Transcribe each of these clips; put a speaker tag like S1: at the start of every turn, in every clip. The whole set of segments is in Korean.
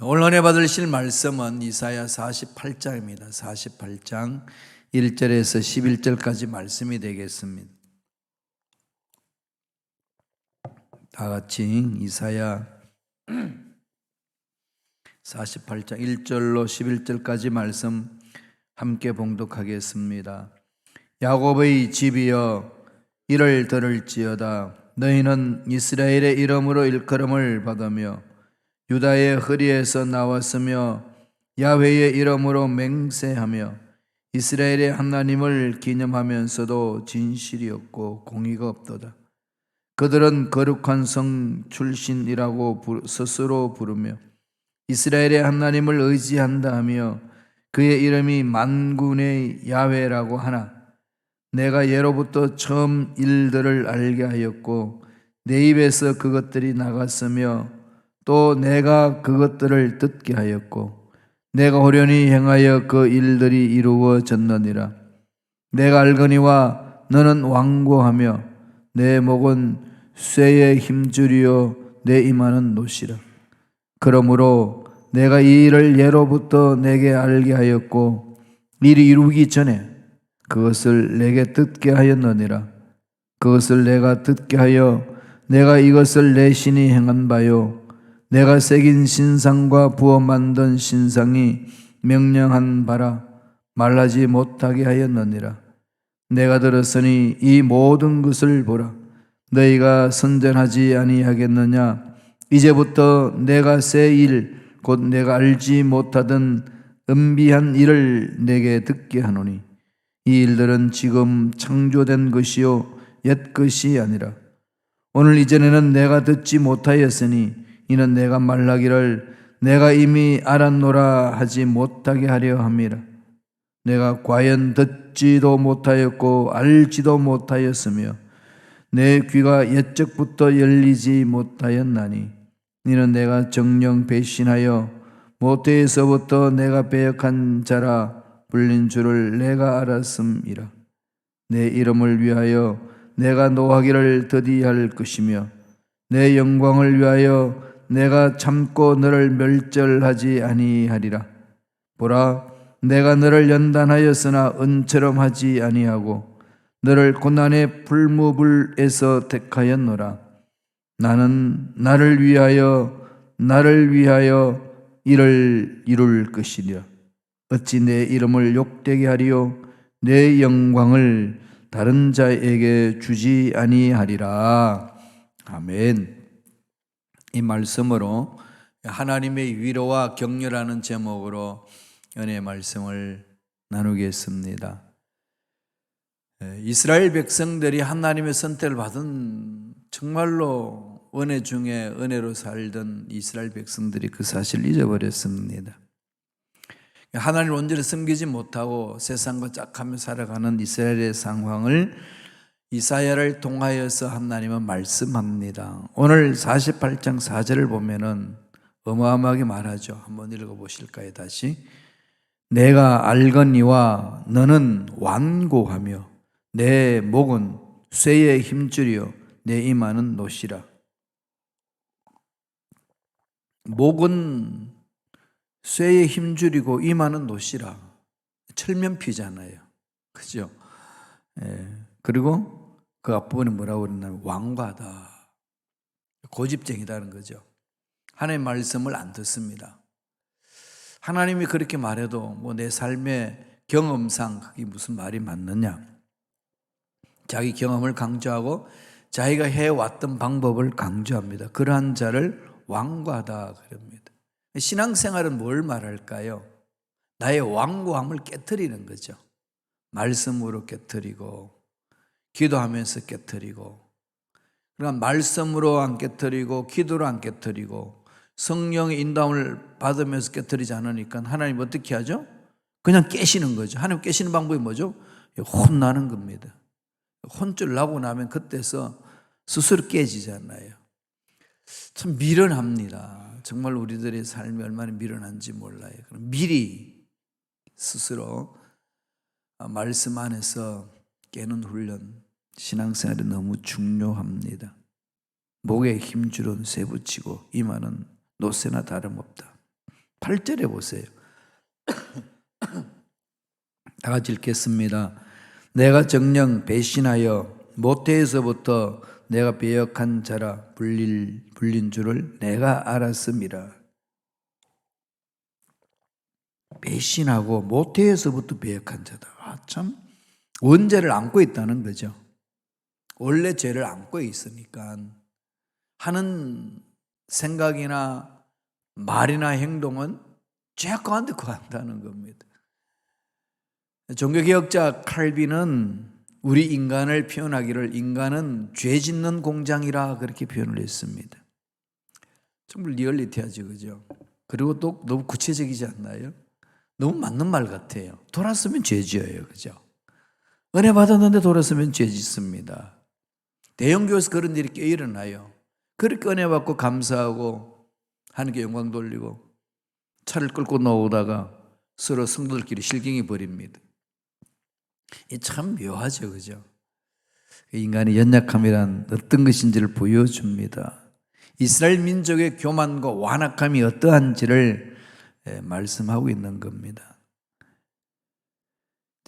S1: 오늘 은혜 받으실 말씀은 이사야 48장입니다. 48장 1절에서 11절까지 말씀이 되겠습니다. 다 같이 이사야 48장 1절로 11절까지 말씀 함께 봉독하겠습니다. 야곱의 집이여 이를 들을지어다 너희는 이스라엘의 이름으로 일컬음을 받으며 유다의 허리에서 나왔으며 야훼의 이름으로 맹세하며 이스라엘의 하나님을 기념하면서도 진실이었고 공의가 없도다. 그들은 거룩한 성 출신이라고 부- 스스로 부르며 이스라엘의 하나님을 의지한다 하며 그의 이름이 만군의 야훼라고 하나 내가 예로부터 처음 일들을 알게 하였고 내 입에서 그것들이 나갔으며 또 내가 그것들을 듣게 하였고 내가 호련히 행하여 그 일들이 이루어졌느니라. 내가 알거니와 너는 완고하며 내 목은 쇠의 힘줄이요 내 이마는 노시라. 그러므로 내가 이 일을 예로부터 내게 알게 하였고 일이 이루기 전에 그것을 내게 듣게 하였느니라. 그것을 내가 듣게 하여 내가 이것을 내 신이 행한 바요 내가 새긴 신상과 부어 만든 신상이 명령한 바라 말하지 못하게 하였느니라. 내가 들었으니 이 모든 것을 보라. 너희가 선전하지 아니하겠느냐? 이제부터 내가 새 일 곧 내가 알지 못하던 은비한 일을 내게 듣게 하노니. 이 일들은 지금 창조된 것이요 옛 것이 아니라. 오늘 이전에는 내가 듣지 못하였으니 이는 내가 말하기를 내가 이미 알았노라 하지 못하게 하려 함이라. 내가 과연 듣지도 못하였고 알지도 못하였으며 내 귀가 옛적부터 열리지 못하였나니. 이는 내가 정령 배신하여 모태에서부터 내가 배역한 자라 불린 줄을 내가 알았음이라. 내 이름을 위하여 내가 노하기를 더디할 것이며 내 영광을 위하여 내가 참고 너를 멸절하지 아니하리라. 보라 내가 너를 연단하였으나 은처럼 하지 아니하고 너를 고난의 불무불에서 택하였노라. 나는 나를 위하여 나를 위하여 이를 이룰 것이랴 어찌 내 이름을 욕되게 하리요? 내 영광을 다른 자에게 주지 아니하리라. 아멘 이 말씀으로 하나님의 위로와 격려라는 제목으로 연의 말씀을 나누겠습니다. 에, 이스라엘 백성들이 하나님의 선택을 받은 정말로 은혜 중에 은혜로 살던 이스라엘 백성들이 그 사실을 잊어버렸습니다. 하나님을 온전히 섬기지 못하고 세상과 짝하며 살아가는 이스라엘의 상황을 이사야를 통하여서 하나님은 말씀합니다. 오늘 48장 4절을 보면은 어마어마하게 말하죠. 한번 읽어 보실까요, 다시? 내가 알거니와 너는 완고하며 내 목은 쇠의 힘줄이요 내 이마는 노시라. 목은 쇠의 힘줄이고 이마는 노시라. 철면피잖아요. 그죠? 예. 그리고 그 앞부분에 뭐라고 그러냐면 왕과다. 고집쟁이다는 거죠. 하나님의 말씀을 안 듣습니다. 하나님이 그렇게 말해도 뭐 내 삶의 경험상 그게 무슨 말이 맞느냐. 자기 경험을 강조하고 자기가 해왔던 방법을 강조합니다. 그러한 자를 왕과다 그럽니다. 신앙생활은 뭘 말할까요? 나의 왕고함을 깨뜨리는 거죠. 말씀으로 깨뜨리고 기도하면서 깨뜨리고 그러니까 말씀으로 안 깨뜨리고 기도로 안 깨뜨리고 성령의 인도함을 받으면서 깨뜨리지 않으니까 하나님 어떻게 하죠? 그냥 깨시는 거죠. 하나님 깨시는 방법이 뭐죠? 혼나는 겁니다. 혼쭐 나고 나면 그때서 스스로 깨지잖아요. 참 미련합니다. 정말 우리들의 삶이 얼마나 미련한지 몰라요. 그럼 미리 스스로 말씀 안에서 깨는 훈련, 신앙생활이 너무 중요합니다. 목에 힘줄은 쇠붙이고 이마는 노쇠나 다름없다. 8절에 보세요. 다 같이 읽겠습니다. 내가 정령 배신하여 모태에서부터 내가 배역한 자라 불릴, 불린 줄을 내가 알았음이라. 배신하고 모태에서부터 배역한 자다. 아, 참 원죄를 안고 있다는 거죠. 원래 죄를 안고 있으니까 하는 생각이나 말이나 행동은 죄 가운데 거한다는 겁니다. 종교개혁자 칼빈은 우리 인간을 표현하기를 인간은 죄 짓는 공장이라 그렇게 표현을 했습니다. 정말 리얼리티하죠, 그죠? 그리고 또 너무 구체적이지 않나요? 너무 맞는 말 같아요. 돌았으면 죄 지어요, 그죠? 은혜 받았는데 돌았으면 죄 짓습니다. 대형교회에서 그런 일이 꽤 일어나요. 그렇게 받고 감사하고 하나님께 영광 돌리고 차를 끌고 나오다가 서로 성도들끼리 실경이 벌입니다. 이참 묘하죠, 그죠? 인간의 연약함이란 어떤 것인지를 보여줍니다. 이스라엘 민족의 교만과 완악함이 어떠한지를 예, 말씀하고 있는 겁니다.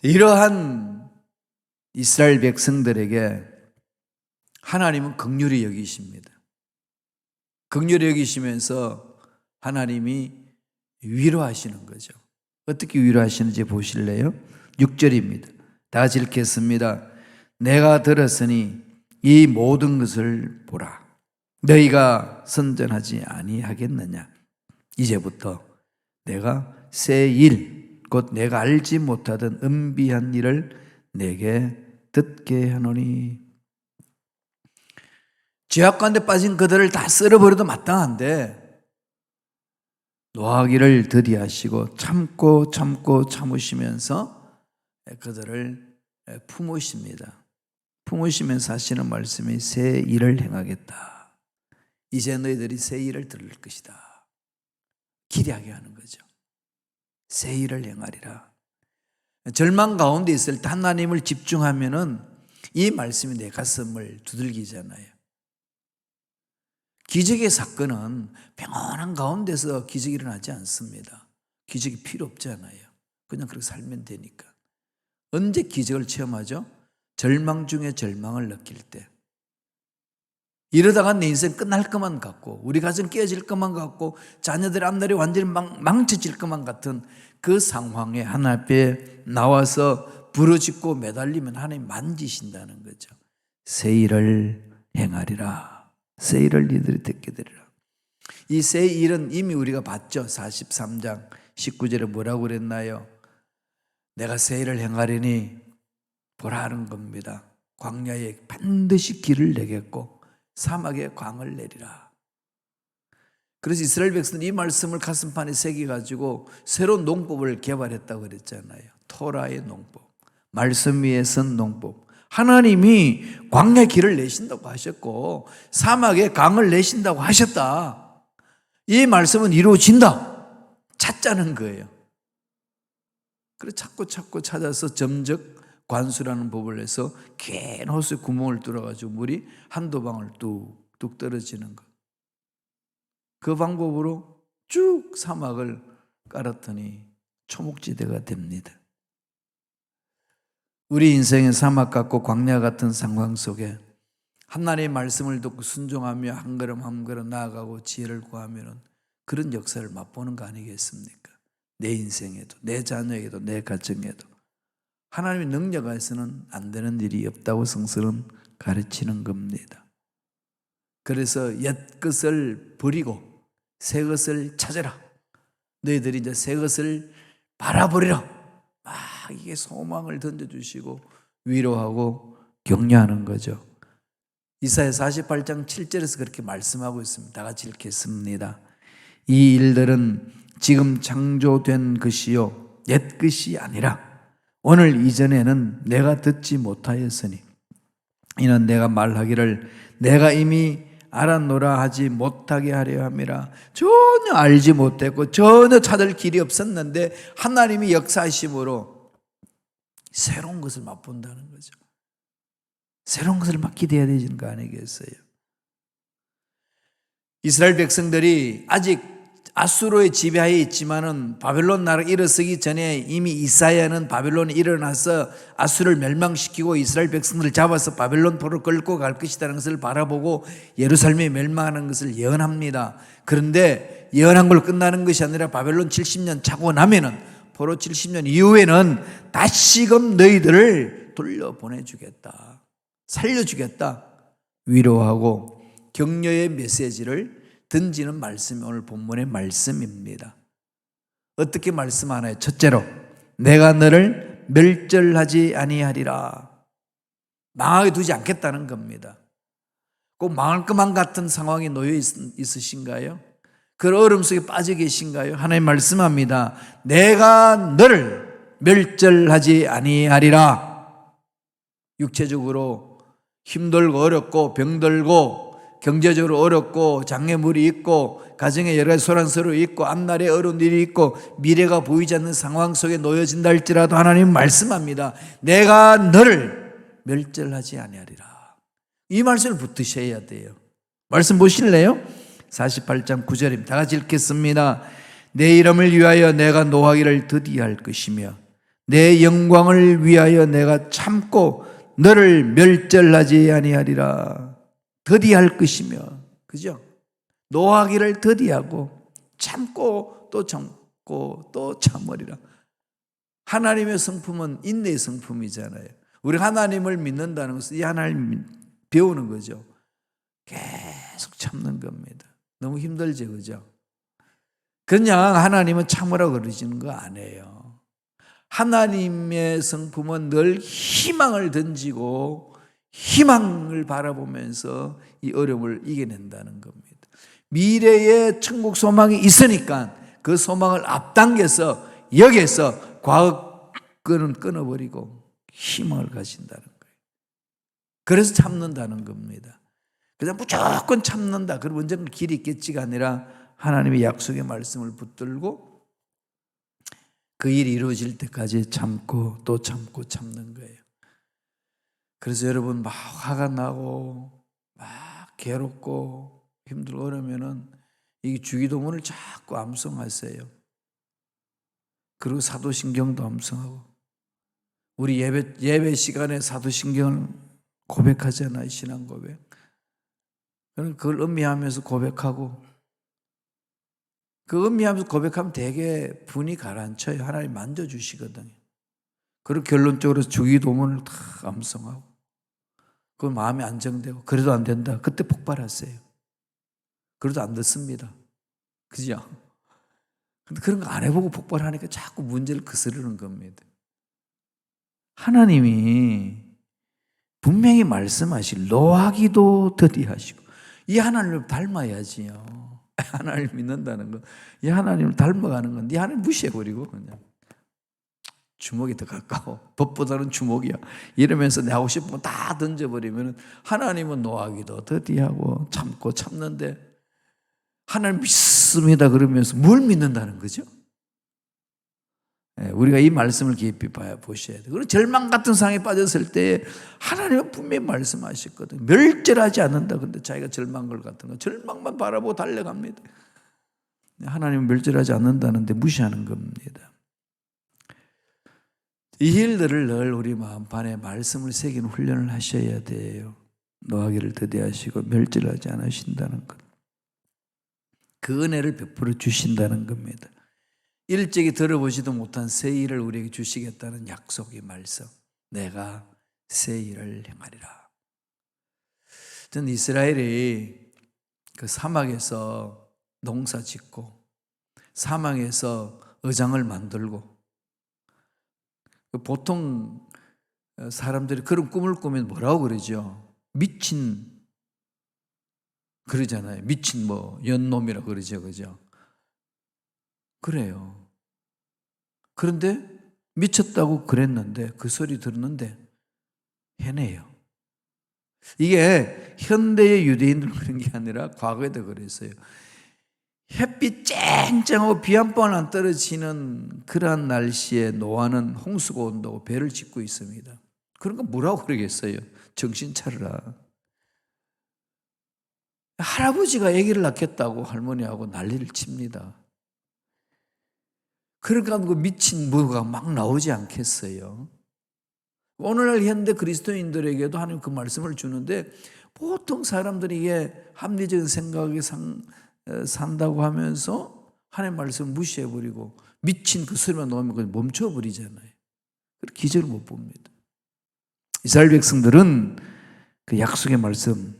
S1: 이러한 이스라엘 백성들에게 하나님은 극률이 여기십니다. 극률이 여기시면서 하나님이 위로하시는 거죠. 어떻게 위로하시는지 보실래요? 6절입니다. 다 읽겠습니다. 내가 들었으니 이 모든 것을 보라. 너희가 선전하지 아니하겠느냐? 이제부터 내가 새 일, 곧 내가 알지 못하던 은비한 일을 내게 듣게 하노니. 죄악 가운데 빠진 그들을 다 쓸어버려도 마땅한데 노하기를 더디하시고 참고 참고 참으시면서 그들을 품으십니다. 품으시면서 하시는 말씀이 새 일을 행하겠다. 이제 너희들이 새 일을 들을 것이다. 기대하게 하는 거죠. 새 일을 행하리라. 절망 가운데 있을 때 하나님을 집중하면은 이 말씀이 내 가슴을 두들기잖아요. 기적의 사건은 평안한 가운데서 기적이 일어나지 않습니다. 기적이 필요 없잖아요. 그냥 그렇게 살면 되니까. 언제 기적을 체험하죠? 절망 중에 절망을 느낄 때. 이러다가 내 인생 끝날 것만 같고, 우리 가정 깨어질 것만 같고, 자녀들 앞날이 완전히 망, 망쳐질 것만 같은 그 상황에 하나 앞에 나와서 부르짖고 매달리면 하나님 만지신다는 거죠. 새 일을 행하리라. 새 일을 니들이 듣게 되리라. 이새 일은 이미 우리가 봤죠. 43장 19절에 뭐라고 그랬나요? 내가 새 일을 행하리니 보라는 겁니다. 광야에 반드시 길을 내겠고 사막에 광을 내리라. 그래서 이스라엘 백성은 이 말씀을 가슴판에 새겨가지고 새로운 농법을 개발했다고 그랬잖아요. 토라의 농법. 말씀 위에 선 농법. 하나님이 광야 길을 내신다고 하셨고 사막에 강을 내신다고 하셨다. 이 말씀은 이루어진다. 찾자는 거예요. 그래 자꾸 자꾸 찾아서 점적 관수라는 법을 해서 긴 호수에 구멍을 뚫어가지고 물이 한두 방울 뚝뚝 떨어지는 것. 그 방법으로 쭉 사막을 깔았더니 초목지대가 됩니다. 우리 인생의 사막 같고 광야 같은 상황 속에 하나님의 말씀을 듣고 순종하며 한 걸음 한 걸음 나아가고 지혜를 구하면 그런 역사를 맛보는 거 아니겠습니까? 내 인생에도, 내 자녀에게도, 내 가정에도. 하나님의 능력 안에서는 안 되는 일이 없다고 성서는 가르치는 겁니다. 그래서 옛 것을 버리고 새 것을 찾아라. 너희들이 이제 새 것을 바라보리라. 막 이게 소망을 던져주시고 위로하고 격려하는 거죠. 이사야 48장 7절에서 그렇게 말씀하고 있습니다. 다 같이 읽겠습니다. 이 일들은 지금 창조된 것이요 옛 것이 아니라 오늘 이전에는 내가 듣지 못하였으니 이는 내가 말하기를 내가 이미 알았노라 하지 못하게 하려 함이라 전혀 알지 못했고 전혀 찾을 길이 없었는데 하나님이 역사하심으로 새로운 것을 맛본다는 거죠. 새로운 것을 막 기대해야 되는 거 아니겠어요? 이스라엘 백성들이 아직 아수로의 지배하에 있지만은 바벨론 나라 일어서기 전에 이미 이사야는 바벨론이 일어나서 아수를 멸망시키고 이스라엘 백성들을 잡아서 바벨론 포로 끌고 갈 것이라는 것을 바라보고 예루살렘이 멸망하는 것을 예언합니다. 그런데 예언한 걸 끝나는 것이 아니라 바벨론 70년 차고 나면은 포로 70년 이후에는 다시금 너희들을 돌려 보내주겠다. 살려주겠다. 위로하고 격려의 메시지를 던지는 말씀이 오늘 본문의 말씀입니다. 어떻게 말씀하나요? 첫째로 내가 너를 멸절하지 아니하리라. 망하게 두지 않겠다는 겁니다. 꼭 망할 것만 같은 상황에 놓여 있, 있으신가요? 그 어려움 속에 빠져 계신가요? 하나님 말씀합니다. 내가 너를 멸절하지 아니하리라. 육체적으로 힘들고 어렵고 병들고 경제적으로 어렵고 장애물이 있고 가정에 여러 가지 소란스러워 있고 앞날에 어려운 일이 있고 미래가 보이지 않는 상황 속에 놓여진다 할지라도 하나님 말씀합니다. 내가 너를 멸절하지 아니하리라. 이 말씀을 붙드셔야 돼요. 말씀 보실래요? 48장 9절입니다. 다 같이 읽겠습니다. 내 이름을 위하여 내가 노하기를 드디할 것이며 내 영광을 위하여 내가 참고 너를 멸절하지 아니하리라. 더디할 것이며 그죠? 노하기를 더디하고 참고 또 참고 또 참으리라. 하나님의 성품은 인내의 성품이잖아요. 우리 하나님을 믿는다는 것은 이 하나님 배우는 거죠. 계속 참는 겁니다. 너무 힘들죠, 그죠? 그냥 하나님은 참으라 그러시는 거 아니에요. 하나님의 성품은 늘 희망을 던지고 희망을 바라보면서 이 어려움을 이겨낸다는 겁니다. 미래에 천국 소망이 있으니까 그 소망을 앞당겨서 여기에서 과거 끈은 끊어버리고 희망을 가진다는 거예요. 그래서 참는다는 겁니다. 그냥 무조건 참는다. 그럼 언젠가 길이 있겠지가 아니라 하나님의 약속의 말씀을 붙들고 그 일이 이루어질 때까지 참고 또 참고 참는 거예요. 그래서 여러분 막 화가 나고 막 괴롭고 힘들고 그러면은 이 주기도문을 자꾸 암송하세요. 그리고 사도신경도 암송하고 우리 예배 예배 시간에 사도신경을 고백하잖아요 신앙 고백. 그럼 그걸 음미하면서 고백하고 그 음미하면서 고백하면 되게 분이 가라앉혀요. 하나님 만져주시거든요. 그리고 결론적으로 주기도문을 다 암송하고 그 마음이 안정되고 그래도 안 된다. 그때 폭발하세요. 그래도 안 듣습니다. 그죠? 근데 그런 거 안 해보고 폭발하니까 자꾸 문제를 거스르는 겁니다. 하나님이 분명히 말씀하실 노하기도 더디하시고 이 하나님을 닮아야지요. 하나님을 믿는다는 거. 이 하나님을 닮아가는 건네 하나님 무시해버리고 그냥. 주먹이 더 가까워. 법보다는 주먹이야. 이러면서 내 하고 싶은 거 다 던져버리면 하나님은 노하기도 더디하고 참고 참는데 하나님 믿습니다 그러면서 뭘 믿는다는 거죠? 예, 우리가 이 말씀을 깊이 봐야 보셔야 돼요. 그리고 절망 같은 상황에 빠졌을 때 하나님은 분명히 말씀하셨거든요. 멸절하지 않는다. 근데 자기가 절망 걸 같은 거 절망만 바라보고 달려갑니다. 하나님은 멸절하지 않는다는데 무시하는 겁니다. 이 일들을 늘 우리 마음판에 말씀을 새기는 훈련을 하셔야 돼요. 노하기를 더디하시고 멸절하지 않으신다는 것. 그 은혜를 베풀어 주신다는 겁니다. 일찍이 들어보지도 못한 새 일을 우리에게 주시겠다는 약속의 말씀. 내가 새 일을 행하리라. 전 이스라엘이 그 사막에서 농사 짓고 사막에서 의장을 만들고 보통 사람들이 그런 꿈을 꾸면 뭐라고 그러죠? 미친 그러잖아요. 미친 뭐 연놈이라 그러죠. 그죠? 그래요. 그런데 미쳤다고 그랬는데 그 소리 들었는데 해내요. 이게 현대의 유대인들 그런 게 아니라 과거에도 그랬어요. 햇빛 쨍쨍하고 비 한 번 안 떨어지는 그러한 날씨에 노아는 홍수가 온다고 배를 짓고 있습니다. 그러니까 뭐라고 그러겠어요? 정신 차려라. 할아버지가 아기를 낳겠다고 할머니하고 난리를 칩니다. 그러니까 그 미친 뭐가 막 나오지 않겠어요. 오늘날 현대 그리스도인들에게도 하나님 그 말씀을 주는데 보통 사람들이 이게 합리적인 생각에 산, 어, 산다고 하면서 하나님 말씀을 무시해버리고 미친 그 소리만 나오면 그냥 멈춰버리잖아요. 기절을 못 봅니다. 이스라엘 백성들은 그 약속의 말씀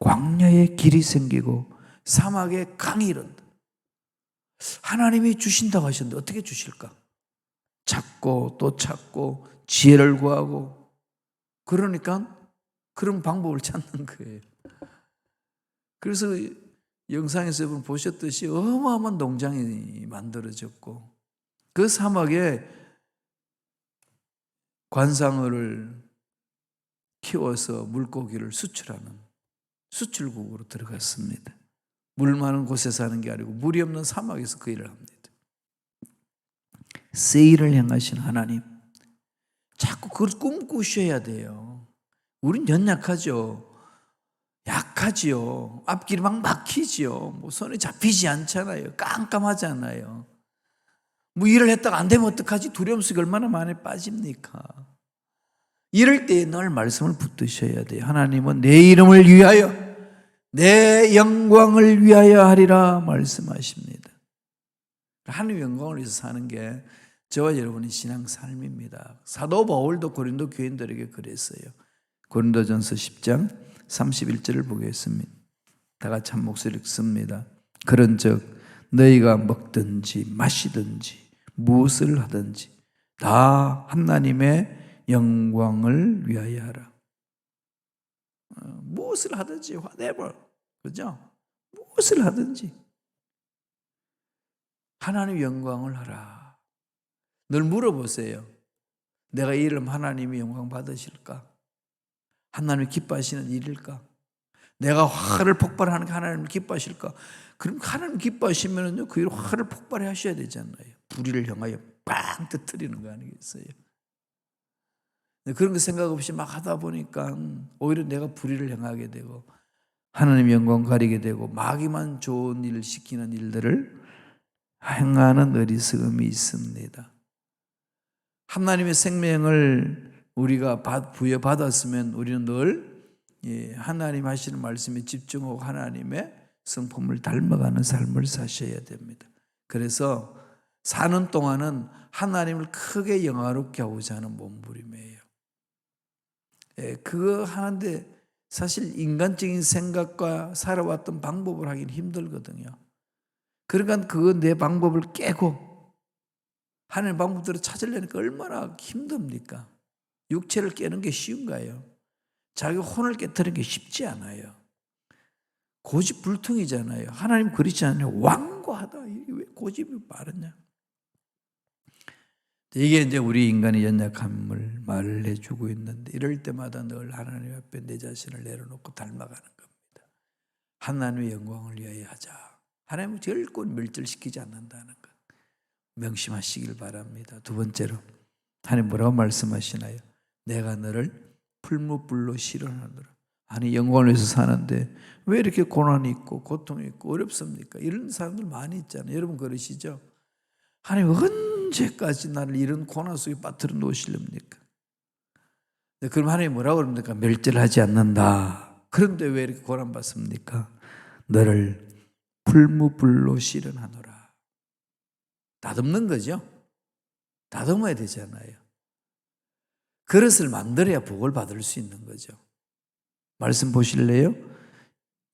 S1: 광야에 길이 생기고 사막에 강이 이른다. 하나님이 주신다고 하셨는데 어떻게 주실까? 찾고 또 찾고 지혜를 구하고 그러니까 그런 방법을 찾는 거예요. 그래서 영상에서 여러분 보셨듯이 어마어마한 농장이 만들어졌고 그 사막에 관상어를 키워서 물고기를 수출하는 수출국으로 들어갔습니다. 물 많은 곳에 사는 게 아니고 물이 없는 사막에서 그 일을 합니다. 세일을 향하신 하나님 자꾸 그걸 꿈꾸셔야 돼요. 우린 연약하죠. 약하지요. 앞길이 막 막히지요. 뭐 손에 잡히지 않잖아요. 깜깜하잖아요. 뭐 일을 했다가 안 되면 어떡하지? 두려움 속에 얼마나 많이 빠집니까? 이럴 때 늘 말씀을 붙드셔야 돼요. 하나님은 내 이름을 위하여 내 영광을 위하여 하리라 말씀하십니다. 하나님 영광을 위해서 사는 게 저와 여러분의 신앙 삶입니다. 사도 바울도 고린도 교인들에게 그랬어요. 고린도전서 10장 31절을 보겠습니다. 다 같이 한 목소리 읽습니다. 그런즉 너희가 먹든지 마시든지 무엇을 하든지 다 하나님의 영광을 위하여 하라. 어, 무엇을 하든지 whatever 그죠? 무엇을 하든지 하나님 영광을 하라. 늘 물어보세요. 내가 이 일을 하나님이 영광 받으실까? 하나님이 기뻐하시는 일일까? 내가 화를 폭발하는 게 하나님을 기뻐하실까? 그럼 하나님 기뻐하시면은요, 그일 화를 폭발해 하셔야 되잖아요. 불의를 향하여 빵 터뜨리는 거 아니겠어요? 그런 거 생각 없이 막 하다 보니까 오히려 내가 불의를 향하게 되고 하나님 영광 가리게 되고 마귀만 좋은 일을 시키는 일들을 행하는 어리석음이 있습니다. 하나님의 생명을 우리가 부여받았으면 우리는 늘 예, 하나님 하시는 말씀에 집중하고 하나님의 성품을 닮아가는 삶을 사셔야 됩니다. 그래서 사는 동안은 하나님을 크게 영화롭게 하고자 하는 몸부림이에요. 예, 그거 하는데 사실 인간적인 생각과 살아왔던 방법을 하긴 힘들거든요. 그러니까 그거 내 방법을 깨고 하나님 방법대로 찾으려니까 얼마나 힘듭니까? 육체를 깨는 게 쉬운가요? 자기 혼을 깨뜨리는 게 쉽지 않아요. 고집불통이잖아요. 하나님 그렇지 않아요. 완고하다. 왜 고집이 빠르냐? 이게 이제 우리 인간의 연약함을 말을 해주고 있는데 이럴 때마다 늘 하나님 앞에 내 자신을 내려놓고 닮아가는 겁니다. 하나님의 영광을 위하여 하자. 하나님은 결코 멸절시키지 않는다는 것. 명심하시길 바랍니다. 두 번째로 하나님 뭐라고 말씀하시나요? 내가 너를 풀무불로 실현하노라. 아니 영광을 위해서 사는데 왜 이렇게 고난이 있고 고통이 있고 어렵습니까? 이런 사람들 많이 있잖아요. 여러분 그러시죠? 하나님 언제까지 나를 이런 고난 속에 빠뜨려 놓으시렵니까? 네, 그럼 하나님 뭐라고 그럽니까? 멸절 하지 않는다. 그런데 왜 이렇게 고난 받습니까? 너를 풀무불로 실현하노라. 다듬는 거죠. 다듬어야 되잖아요. 그릇을 만들어야 복을 받을 수 있는 거죠. 말씀 보실래요?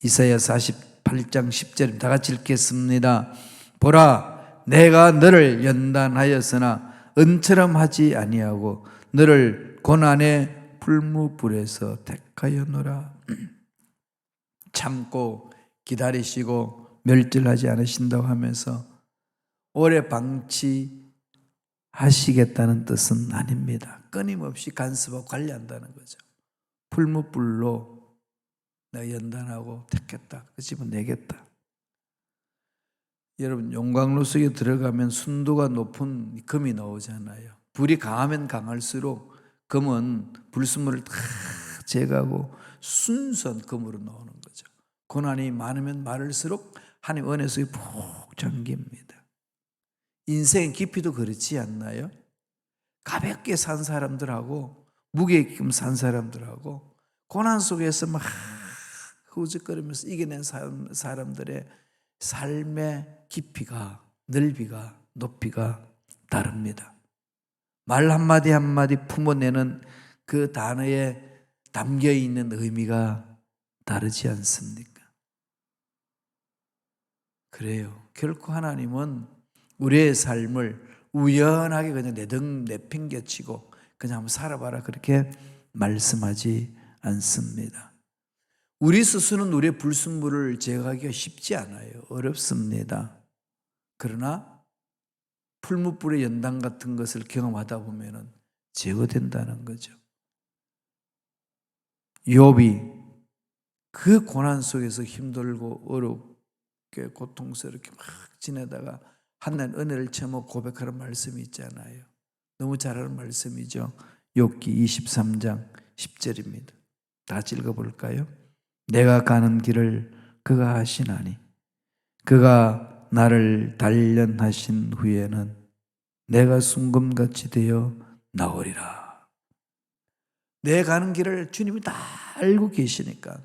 S1: 이사야 48장 10절 다 같이 읽겠습니다. 보라 내가 너를 연단하였으나 은처럼 하지 아니하고 너를 고난의 풀무불에서 택하였노라. 참고 기다리시고 멸절하지 않으신다고 하면서 오래 방치하시겠다는 뜻은 아닙니다. 끊임없이 간섭하고 관리한다는 거죠. 풀무불로 내가 연단하고 택했다. 그 집은 내겠다. 여러분 용광로 속에 들어가면 순도가 높은 금이 나오잖아요. 불이 강하면 강할수록 금은 불순물을 다 제거하고 순수한 금으로 나오는 거죠. 고난이 많으면 많을수록 하나님 은혜 속에 푹 잠깁니다. 인생의 깊이도 그렇지 않나요? 가볍게 산 사람들하고 무게감 산 사람들하고 고난 속에서 막 후적거리면서 이겨낸 사람, 사람들의 삶의 깊이가 넓이가 높이가 다릅니다. 말 한마디 한마디 품어내는 그 단어에 담겨 있는 의미가 다르지 않습니까? 그래요. 결코 하나님은 우리의 삶을 우연하게 그냥 내등 내팽개치고 그냥 한번 살아봐라 그렇게 말씀하지 않습니다. 우리 스스로는 우리의 불순물을 제거하기가 쉽지 않아요. 어렵습니다. 그러나 풀무불의 연당 같은 것을 경험하다 보면은 제거된다는 거죠. 욥이 그 고난 속에서 힘들고 어렵게 고통스럽게 막 지내다가 하나님 은혜를 채모 고백하는 말씀이 있잖아요. 너무 잘하는 말씀이죠. 욥기 23장 10절입니다. 다 읽어볼까요? 내가 가는 길을 그가 하시나니 그가 나를 단련하신 후에는 내가 순금같이 되어 나오리라. 내 가는 길을 주님이 다 알고 계시니까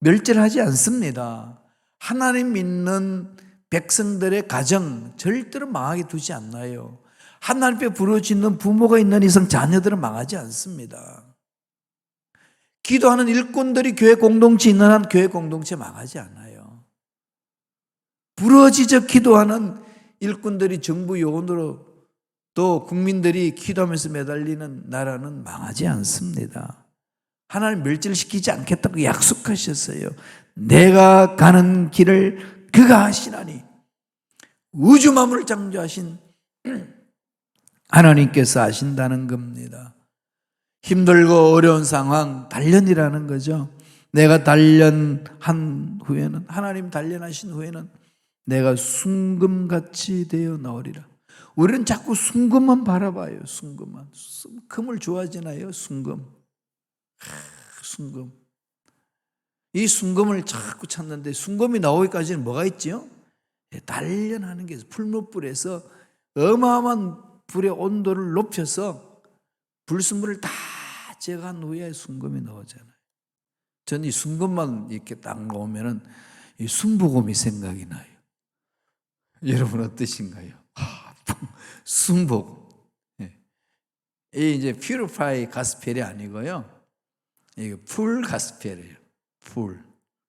S1: 멸절하지 않습니다. 하나님 믿는 백성들의 가정 절대로 망하게 두지 않나요? 하나님 앞에 부르짖는 부모가 있는 이상 자녀들은 망하지 않습니다. 기도하는 일꾼들이 교회 공동체 있는 한 교회 공동체 망하지 않아요. 부러지적 기도하는 일꾼들이 정부 요원으로 또 국민들이 기도하면서 매달리는 나라는 망하지 않습니다. 하나님 멸절시키지 않겠다고 약속하셨어요. 내가 가는 길을 그가 하시나니 우주 만물을 창조하신 하나님께서 하신다는 겁니다. 힘들고 어려운 상황 단련이라는 거죠. 내가 단련한 후에는 하나님 단련하신 후에는 내가 순금같이 되어 나오리라. 우리는 자꾸 순금만 바라봐요. 순금만. 금을 좋아하잖아요. 순금. 순금. 이 순금을 자꾸 찾는데 순금이 나오기까지는 뭐가 있지요? 예, 단련하는 게. 풀무불에서 어마어마한 불의 온도를 높여서 불순물을 다 제거한 후에 순금이 나오잖아요. 전 이 순금만 이렇게 딱 나오면은 이 순부금이 생각이 나요. 여러분 어떠신가요? 순복. 예. 이 이제 퓨리파이 가스펠이 아니고요. 이게 풀 가스펠이에요. 풀.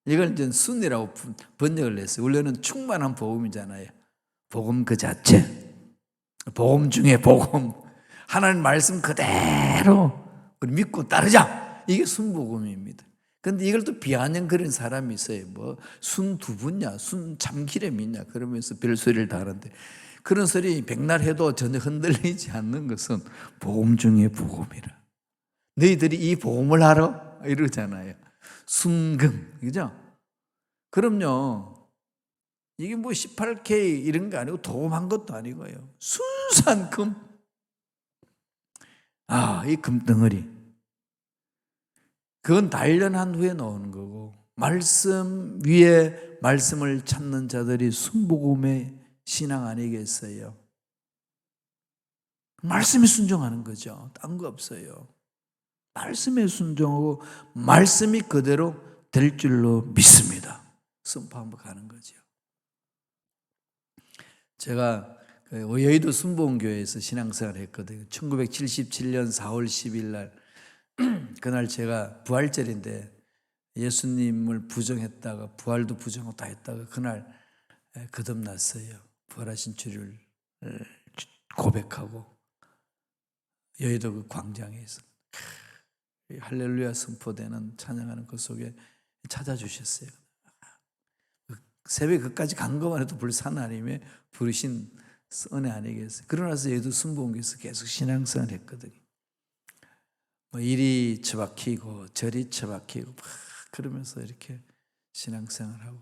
S1: 이걸 이제 순이라고 번역을 했어요. 원래는 충만한 복음이잖아요. 복음 그 자체. 복음 중에 복음. 하나님 말씀 그대로 믿고 따르자. 이게 순복음입니다. 근데 이걸 또 비아냥거리는 사람이 있어요. 뭐, 순 두부냐, 순 참기름이냐, 그러면서 별소리를 다 하는데, 그런 소리 백날 해도 전혀 흔들리지 않는 것은 복음 중에 복음이라. 너희들이 이 복음을 알아? 이러잖아요. 순금, 그죠? 그럼요. 이게 뭐 18K 이런 게 아니고 도움한 것도 아니고요. 순수한 금. 아, 이 금덩어리. 그건 단련한 후에 나오는 거고, 말씀 위에 말씀을 찾는 자들이 순복음의 신앙 아니겠어요? 말씀에 순종하는 거죠. 딴 거 없어요. 말씀에 순종하고 말씀이 그대로 될 줄로 믿습니다. 선포하고 가는 거죠. 제가 그 여의도 순복음교회에서 신앙생활을 했거든요. 1977년 4월 10일 날 그날 제가 부활절인데 예수님을 부정했다가 부활도 부정하고 다 했다가 그날 거듭났어요. 부활하신 주를 고백하고 여의도 그 광장에서 할렐루야 선포되는 찬양하는 그 속에 찾아주셨어요. 새벽 그까지 간 것만 해도 벌써 하나님의 부르신 은혜 아니겠어요. 그러나서 얘도 순복음에서 계속 신앙생활 했거든요. 뭐 이리 처박히고 저리 처박히고 막 그러면서 이렇게 신앙생활하고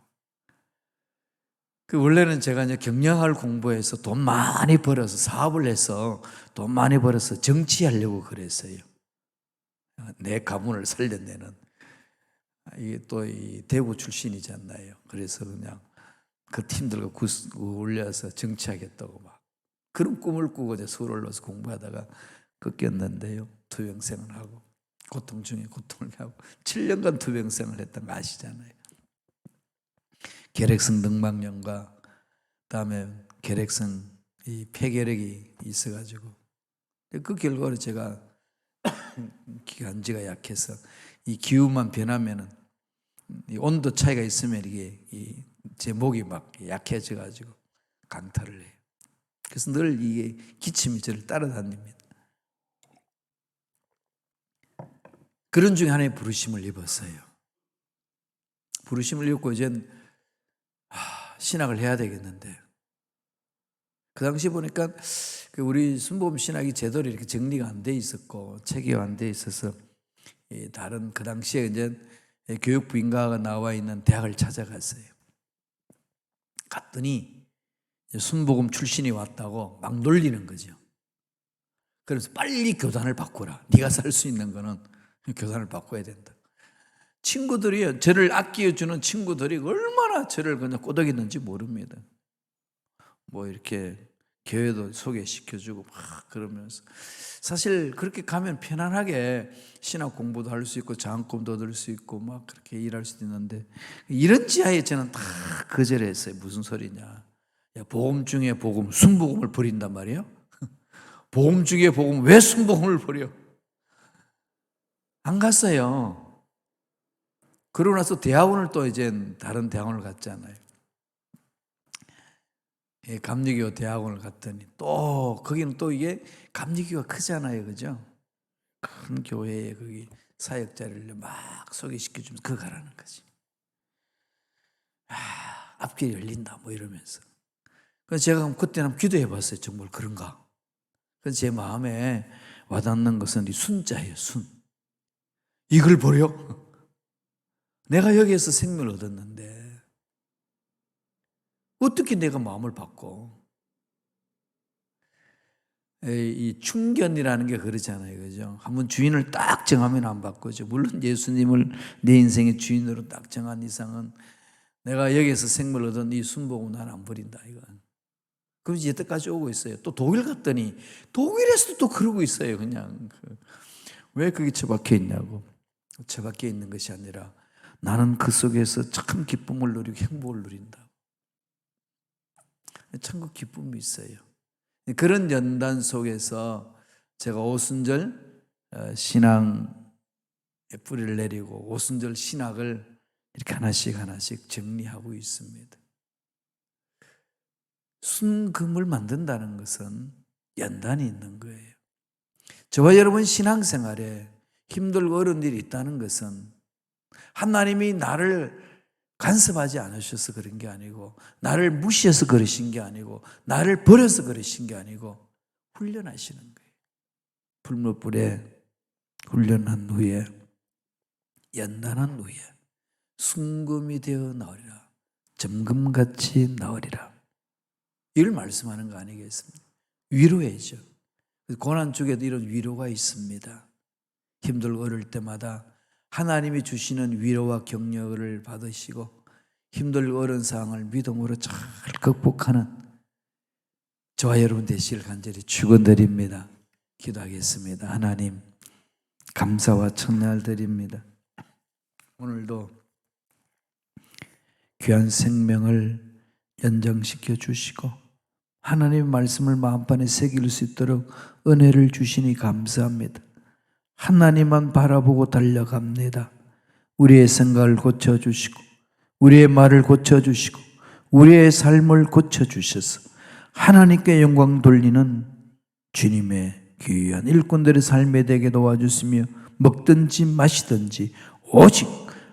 S1: 그 원래는 제가 이제 경영학을 공부해서 돈 많이 벌어서 사업을 해서 돈 많이 벌어서 정치하려고 그랬어요. 내 가문을 살려내는 이게 또 이 대구 출신이잖아요. 그래서 그냥 그 팀들과 올려서 정치하겠다고 막 그런 꿈을 꾸고 이제 서울 올라서 공부하다가 꺾였는데요. 투병생을 하고 고통 중에 고통을 하고 7년간 투병생을 했던 거 아시잖아요. 결핵성 등막염과 그다음에 결핵성 이 폐결핵이 있어가지고 그 결과로 제가 기관지가 약해서 이 기후만 변하면은 이 온도 차이가 있으면 이게 이 제 목이 막 약해져 가지고 강탈을 해요. 그래서 늘 이게 기침이 저를 따라다닙니다. 그런 중에 하나의 부르심을 입었어요. 부르심을 입고 이젠 아, 신학을 해야 되겠는데 그 당시 보니까 그 우리 순복음 신학이 제대로 이렇게 정리가 안 돼 있었고 체계가 안 돼 있어서 이 다른 그 당시에 이제 교육부 인가가 나와 있는 대학을 찾아갔어요. 갔더니 순복음 출신이 왔다고 막 놀리는 거죠. 그래서 빨리 교단을 바꾸라. 네가 살 수 있는 거는 교단을 바꿔야 된다. 친구들이 저를 아끼어주는 친구들이 얼마나 저를 그냥 꼬덕이는지 모릅니다. 뭐 이렇게 교회도 소개시켜주고 막 그러면서 사실 그렇게 가면 편안하게 신학 공부도 할 수 있고 장학금도 얻을 수 있고 막 그렇게 일할 수도 있는데 이런 지하에 저는 다 거절했어요. 무슨 소리냐? 야, 복음 중에 복음, 순복음을 버린단 말이에요? 복음 중에 복음, 왜 순복음을 버려? 안 갔어요. 그러고 나서 대학원을 또 이제 다른 대학원을 갔잖아요. 예, 감리교 대학원을 갔더니 또 거기는 또 이게 감리교가 크잖아요, 그죠? 큰 교회에 거기 사역 자리를 막 소개시켜 주면서 그 가라는 거지. 아, 앞길이 열린다 뭐 이러면서. 그래서 제가 그때는 기도해 봤어요. 정말 그런가? 그래서 제 마음에 와닿는 것은 이 순자예요, 순. 이걸 버려? 내가 여기에서 생명을 얻었는데 어떻게 내가 마음을 바꿔? 이 충견이라는 게 그렇잖아요. 그죠? 한번 주인을 딱 정하면 안 바꾸죠. 물론 예수님을 내 인생의 주인으로 딱 정한 이상은 내가 여기서 생명을 얻은 이 순복은 난안 버린다. 이건. 그럼 여태까지 오고 있어요. 또 독일 갔더니 독일에서도 또 그러고 있어요. 그냥. 그왜 그게 처박혀 있냐고. 처박혀 있는 것이 아니라 나는 그 속에서 참 기쁨을 누리고 행복을 누린다. 천국 기쁨이 있어요. 그런 연단 속에서 제가 오순절 어, 신앙의 뿌리를 내리고 오순절 신학을 이렇게 하나씩 하나씩 정리하고 있습니다. 순금을 만든다는 것은 연단이 있는 거예요. 저와 여러분 신앙생활에 힘들고 어려운 일이 있다는 것은 하나님이 나를 간섭하지 않으셔서 그런 게 아니고 나를 무시해서 그러신 게 아니고 나를 버려서 그러신 게 아니고 훈련하시는 거예요. 불못불에 훈련한 후에 연단한 후에 순금이 되어 나오리라. 점금같이 나오리라. 이걸 말씀하는 거 아니겠습니까? 위로해죠. 고난 쪽에도 이런 위로가 있습니다. 힘들고 어릴 때마다 하나님이 주시는 위로와 격려를 받으시고 힘들고 어려운 상황을 믿음으로 잘 극복하는 저와 여러분 되시길 간절히 축원드립니다. 기도하겠습니다. 하나님 감사와 천날 드립니다. 오늘도 귀한 생명을 연장시켜 주시고 하나님의 말씀을 마음판에 새길 수 있도록 은혜를 주시니 감사합니다. 하나님만 바라보고 달려갑니다. 우리의 생각을 고쳐주시고, 우리의 말을 고쳐주시고, 우리의 삶을 고쳐주셔서 하나님께 영광 돌리는 주님의 귀한 일꾼들의 삶에 되게 도와주시며 먹든지 마시든지 오직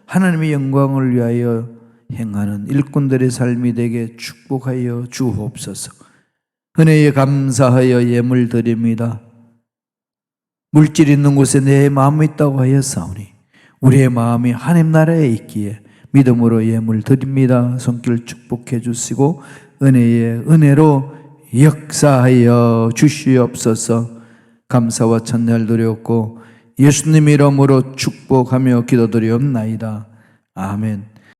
S1: 하나님의 영광을 위하여 행하는 일꾼들의 삶이 되게 축복하여 주옵소서. 은혜에 감사하여 예물 드립니다. 물질 있는 곳에 내 마음이 있다고 하였사오니 우리의 마음이 하나님 나라에 있기에 믿음으로 예물 드립니다. 손길 축복해 주시고 은혜의 은혜로 역사하여 주시옵소서 감사와 찬양 드렸고 예수님 이름으로 축복하며 기도드리옵나이다. 아멘.